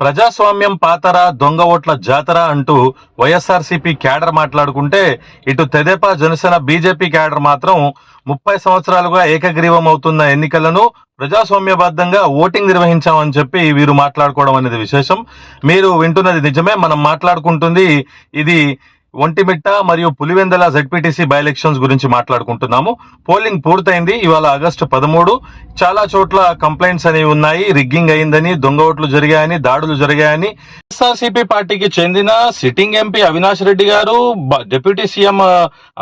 ప్రజాస్వామ్యం పాతర దొంగ ఓట్ల జాతర అంటూ వైఎస్ఆర్సీపీ క్యాడర్ మాట్లాడుకుంటే ఇటు తెదేపా జనసేన బీజేపీ క్యాడర్ మాత్రం ముప్పై సంవత్సరాలుగా ఏకగ్రీవం అవుతున్న ఎన్నికలను ప్రజాస్వామ్యబద్ధంగా ఓటింగ్ నిర్వహించామని చెప్పి వీరు మాట్లాడుకోవడం అనేది విశేషం. మీరు వింటున్నది నిజమే మనం మాట్లాడుకుంటుంది ఇది ఒంటిమిట్ట మరియు పులివెందల జెడ్పీటీసీ బై ఎలక్షన్స్ గురించి మాట్లాడుకుంటున్నాము. పోలింగ్ పూర్తయింది. ఇవాళ ఆగస్టు పదమూడు. చాలా చోట్ల కంప్లైంట్స్ అనేవి ఉన్నాయి. రిగ్గింగ్ అయిందని దొంగ ఓట్లు జరిగాయని దాడులు జరిగాయని. ఎస్ఆర్సీపీ పార్టీకి చెందిన సిట్టింగ్ ఎంపీ అవినాష్ రెడ్డి గారు డిప్యూటీ సీఎం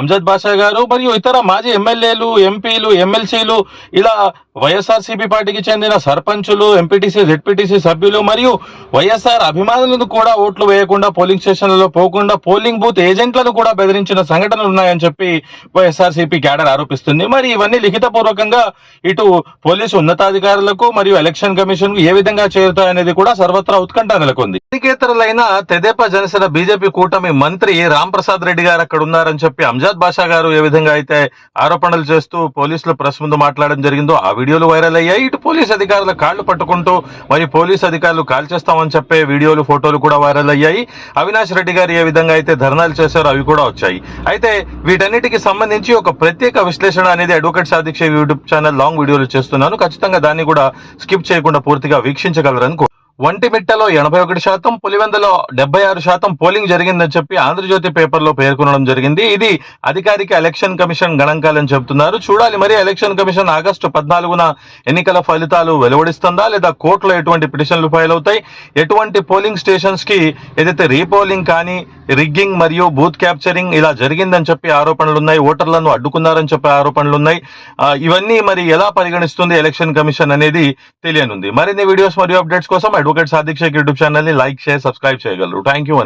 అంజద్ బాషా గారు మరియు ఇతర మాజీ ఎమ్మెల్యేలు ఎంపీలు ఎమ్మెల్సీలు ఇలా వైఎస్ఆర్సీపీ పార్టీకి చెందిన సర్పంచులు ఎంపీటీసీ జెడ్పీటీసీ సభ్యులు మరియు వైఎస్ఆర్ అభిమానులను కూడా ఓట్లు వేయకుండా పోలింగ్ స్టేషన్లలో పోకుండా పోలింగ్ బూత్ ఏజెంట్లను కూడా బెదిరించిన సంఘటనలు ఉన్నాయని చెప్పి వైఎస్ఆర్సీపీ క్యాడర్ ఆరోపిస్తుంది. మరి ఇవన్నీ లిఖితపూర్వకంగా ఇటు పోలీసు ఉన్నతాధికారులకు మరియు ఎలక్షన్ కమిషన్ ఏ విధంగా చేరుతాయనేది కూడా సర్వత్రా ఉత్కంఠ నెలకొంది. ఎన్నికేతరులైన తెదేపా జనసేన బీజేపీ కూటమి మంత్రి రామ్ ప్రసాద్ రెడ్డి గారు అక్కడ ఉన్నారని చెప్పి అంజాద్ బాషా గారు ఏ విధంగా అయితే ఆరోపణలు చేస్తూ పోలీసులు ప్రెస్ ముందు మాట్లాడడం జరిగిందో ఆ వీడియోలు వైరల్ అయ్యాయి. ఇటు పోలీస్ అధికారుల కాళ్ళు పట్టుకుంటూ మరి పోలీస్ అధికారులు కాల్ చేస్తామని చెప్పే వీడియోలు ఫోటోలు కూడా వైరల్ అయ్యాయి. అవినాష్ రెడ్డి గారు ఏ విధంగా అయితే ధర్నాలు చేశారో అవి కూడా వచ్చాయి. అయితే వీటన్నిటికి సంబంధించి ఒక ప్రత్యేక విశ్లేషణ అనేది అడ్వకేట్ సాధిక్ష యూట్యూబ్ ఛానల్ లాంగ్ వీడియోలు చేస్తున్నాను. ఖచ్చితంగా దాన్ని కూడా స్కిప్ చేయకుండా పూర్తిగా వీక్షించగలరని కో- ఎనభై ఒకటి శాతం పులివెందులో డెబ్బై ఆరు శాతం పోలింగ్ జరిగిందని చెప్పి ఆంధ్రజ్యోతి పేపర్లో పేర్కొనడం జరిగింది. ఇది అధికారిక ఎలక్షన్ కమిషన్ గణాంకాలని చెబుతున్నారు. చూడాలి మరి ఎలక్షన్ కమిషన్ ఆగస్టు పద్నాలుగున ఎన్నికల ఫలితాలు వెలువడిస్తుందా లేదా కోర్టులో ఎటువంటి పిటిషన్లు ఫైల్ అవుతాయి? ఎటువంటి పోలింగ్ స్టేషన్స్కి ఏదైతే రీపోలింగ్ కానీ రిగ్గింగ్ మరియు బూత్ క్యాప్చరింగ్ ఇలా జరిగిందని చెప్పి ఆరోపణలు ఉన్నాయి. ఓటర్లను అడ్డుకున్నారని చెప్పి ఆరోపణలు ఉన్నాయి. ఇవన్నీ మరి ఎలా పరిగణిస్తుంది ఎలక్షన్ కమిషన్ అనేది తెలియనుంది. మరిన్ని వీడియోస్ మరియు అప్డేట్స్ కోసం advocate Sadiq Sheikh YouTube channel ని లైక్ షేర్ సబ్స్క్రైబ్ చేయగలరు థ్యాంక్ యూ